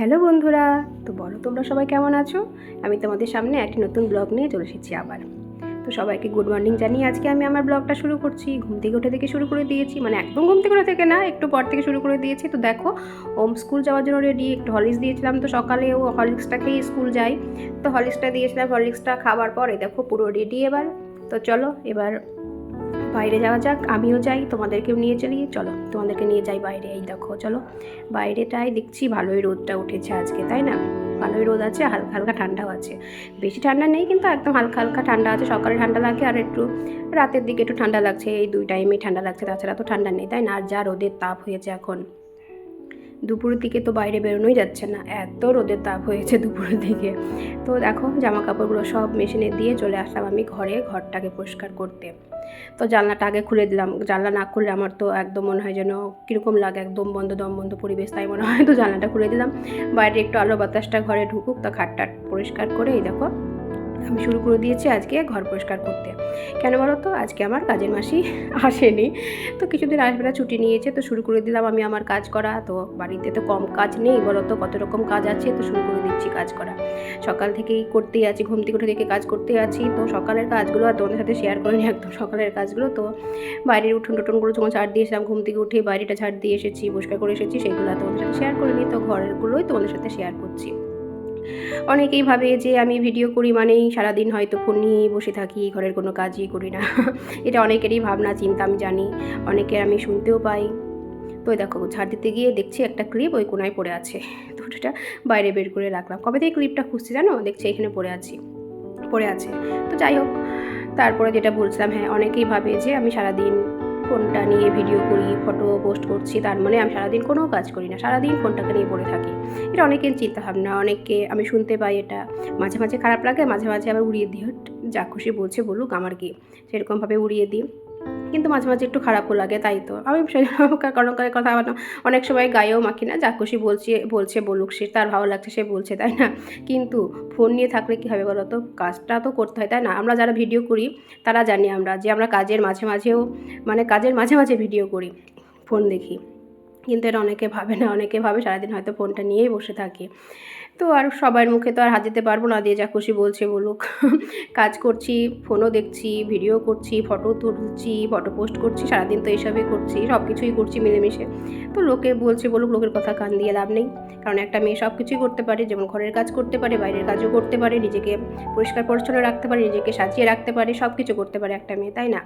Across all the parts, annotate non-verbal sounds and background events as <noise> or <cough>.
Hello বন্ধুরা, তো বলো তোমরা সবাই কেমন আছো? আমি তোমাদের সামনে একটি নতুন ব্লগ নিয়ে চলে এসেছি আবার। তো সবাইকে গুড মর্নিং জানিয়ে আজকে আমি আমার ব্লগটা শুরু করছি। ঘুম থেকে উঠে থেকে শুরু করে দিয়েছি মানে একদম ঘুম থেকে থেকে না, একটু পর থেকে শুরু করে দিয়েছি। তো দেখো, ওম স্কুল যাওয়ার জন্য রেডি একটু হলিক্স দিয়েছিলাম। তো সকালে ও হলিক্সটা স্কুল যাই। তো হলিক্সটা দিয়েছিলাম হলিক্সটা খাওয়ার পরে দেখো পুরো রেডি এবার। তো চলো, এবার বাইরে যাওয়া যাক, আমিও যাই, তোমাদেরকেও নিয়ে চলি। চলো, তোমাদেরকে নিয়ে যাই বাইরে, এই দেখো, চলো। বাইরেটাই দেখছি ভালোই রোদটা উঠেছে আজকে, তাই না? ভালোই রোদ আছে, হালকা হালকা ঠান্ডাও আছে। বেশি ঠান্ডা নেই, কিন্তু একদম হালকা হালকা ঠান্ডা আছে, সকালে ঠান্ডা লাগে আর একটু রাতের দিকে একটু ঠান্ডা লাগছে, এই দুই টাইমেই ঠান্ডা লাগছে, তাছাড়া তো ঠান্ডা নেই, তাই না? আর যা রোদের তাপ হয়েছে এখন। দুপুরের দিকে তো বাইরে বেরোনোই যাচ্ছে না, এত রোদের তাপ হয়েছে দুপুরের দিকে। তো দেখো জামা কাপড়গুলো সব মেশিনে দিয়ে চলে আসলাম আমি ঘরে, ঘরটাকে পরিষ্কার করতে। তো জানলাটা আগে খুলে দিলাম। জানলা না খুললে আমার তো একদম মনে হয় যেন কীরকম লাগে, একদম বন্ধ দম বন্ধ পরিবেশ, তাই মনে হয়। তো জানলাটা খুলে দিলাম। বাইরে একটু আলো বাতাসটা ঘরে ঢুকুক, তা খাটটা পরিষ্কার করে এই দেখো আমি শুরু করে দিয়েছি আজকে ঘর পরিষ্কার করতে। কেন বলো তো? আজকে আমার কাজের মাসি আসেনি। তো কিছুদিন আসবে না, ছুটি নিয়েছে, তো শুরু করে দিলাম আমি আমার কাজ করা। তো বাড়িতে তো কম কাজ নেই, বলো তো, কত রকম কাজ আছে? তো শুরু করে দিচ্ছি কাজ করা। সকাল থেকেই করতেই আছি, ঘুম থেকে উঠে থেকে কাজ করতে আছি। তো সকালের কাজগুলো আর তোমাদের সাথে শেয়ার করিনি একদম সকালের কাজগুলো। তো বাইরের উঠোন টুটনগুলো যখন ঝাড় দিয়েছিলাম ঘুম থেকে উঠে বাইরেটা ঝাড় দিয়ে এসেছি, পরিষ্কার করে এসেছি, সেগুলো তোমাদের সাথে শেয়ার করিনি। তো ঘরেরগুলোই তোমাদের সাথে শেয়ার করছি। অনেকেই ভাবে যে আমি ভিডিও করি মানেই সারাদিন হয়তো ফোন নিয়ে বসে থাকি, ঘরের কোনো কাজই করি না। <laughs> এটা অনেকেরই ভাবনা, চিন্তা, আমি জানি। অনেকের আমি শুনতেও পাই। তো দেখো, ঝাড় দিতে গিয়ে দেখছি একটা ক্লিপ ওই কোনায় পড়ে আছে। <laughs> তো ওটা বাইরে বের করে রাখলাম। কবে থেকে ক্লিপটা খুঁজছি জানো? দেখছি এখানে পড়ে আছি। পড়ে আছে। তো যাই হোক, তারপরে যেটা বলছিলাম হ্যাঁ অনেকেই ভাবে যে আমি সারাদিন ফোনটা নিয়ে ভিডিও করি ফটো পোস্ট করছি, তার মানে আমি সারাদিন কোনো কাজ করি না। সারাদিন ফোনটাকে নিয়ে পড়ে থাকি। এটা অনেকের চিন্তাভাবনা, অনেককে আমি শুনতে পাই এটা। মাঝে মাঝে খারাপ লাগে, মাঝে মাঝে আবার উড়িয়ে দিই। যা খুশি বলছে বলুক আমার কি সেরকমভাবে উড়িয়ে দিই। কিন্তু মাঝে মাঝে একটু খারাপও লাগে, তাই তো। আমি কারণ করে কথা বলো অনেক সময় গায়েও মাখি না, যা খুশি বলছে বলছে, বলুক, সে তার ভালো লাগছে, সে বলছে, তাই না? কিন্তু ফোন নিয়ে থাকলে কী হবে বলো তো কাজটা তো করতে হয়, তাই না? আমরা যারা ভিডিও করি, তারা জানি আমরা যে আমরা কাজের মাঝে মাঝেও মানে কাজের মাঝে মাঝে ভিডিও করি, ফোন দেখি। কিন্তু এটা অনেকে ভাবে না, অনেকে ভাবে সারাদিন হয়তো ফোনটা নিয়েই বসে থাকি। তো আর সবার মুখে তো আর হাত দিতে পারব না, দিয়ে যা খুশি বলছে বলুক। কাজ করছি, ফোনও দেখছি, ভিডিও করছি, ফটো তুলছি, ফটো পোস্ট করছি, সারাদিন তো এইসবই করছি সব কিছুই করছি মিলেমিশে। তো লোকে বলছে বলুক, লোকের কথা কান দিয়ে লাভ নেই। কারণ একটা মেয়ে সব কিছুই করতে পারে, যেমন ঘরের কাজ করতে পারে, বাইরের কাজও করতে পারে, নিজেকে পরিষ্কার পরিচ্ছন্ন রাখতে পারে, নিজেকে সাজিয়ে রাখতে পারে সব কিছু করতে পারে একটা মেয়ে, তাই না?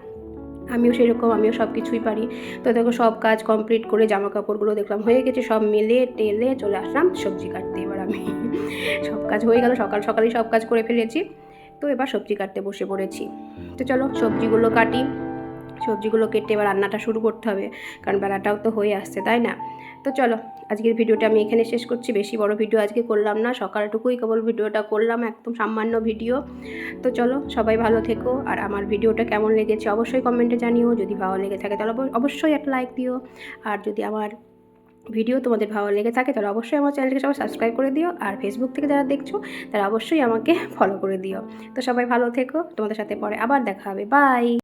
আমিও সেরকম, আমিও সব কিছুই পারি। তো দেখো সব কাজ কমপ্লিট করে জামা কাপড়গুলো দেখলাম, হয়ে গেছে সব মেলে টেলে চলে আসলাম সবজি কাটতে এবার আমি। সব কাজ হয়ে গেল, সকাল সকালেই সব কাজ করে ফেলেছি। তো এবার সবজি কাটতে বসে পড়েছি। তো চলো সবজিগুলো কাটি। সবজিগুলো কেটে এবার রান্নাটা শুরু করতে হবে, কারণ বেলাটাও তো হয়ে আসছে, তাই না? তো চলো, আজকের ভিডিওটা আমি এখানে শেষ করছি, বেশি বড় ভিডিও আজকে করলাম না, সকালটুকুই কেবল ভিডিওটা করলাম, একদম সামান্য ভিডিও। তো চলো, সবাই ভালো থেকো, আর আমার ভিডিওটা কেমন লেগেছে অবশ্যই কমেন্টে জানিও, যদি ভালো লেগে থাকে তাহলে অবশ্যই একটা লাইক দিও, আর যদি আমার ভিডিও তোমাদের ভালো লেগে থাকে তাহলে অবশ্যই আমার চ্যানেলকে সবাই সাবস্ক্রাইব করে দিও, আর ফেসবুক থেকে যারা দেখছ তারা অবশ্যই আমাকে <laughs> ফলো করে দিও। তো সবাই ভালো থেকো, তোমাদের সাথে পরে আবার দেখা হবে বাই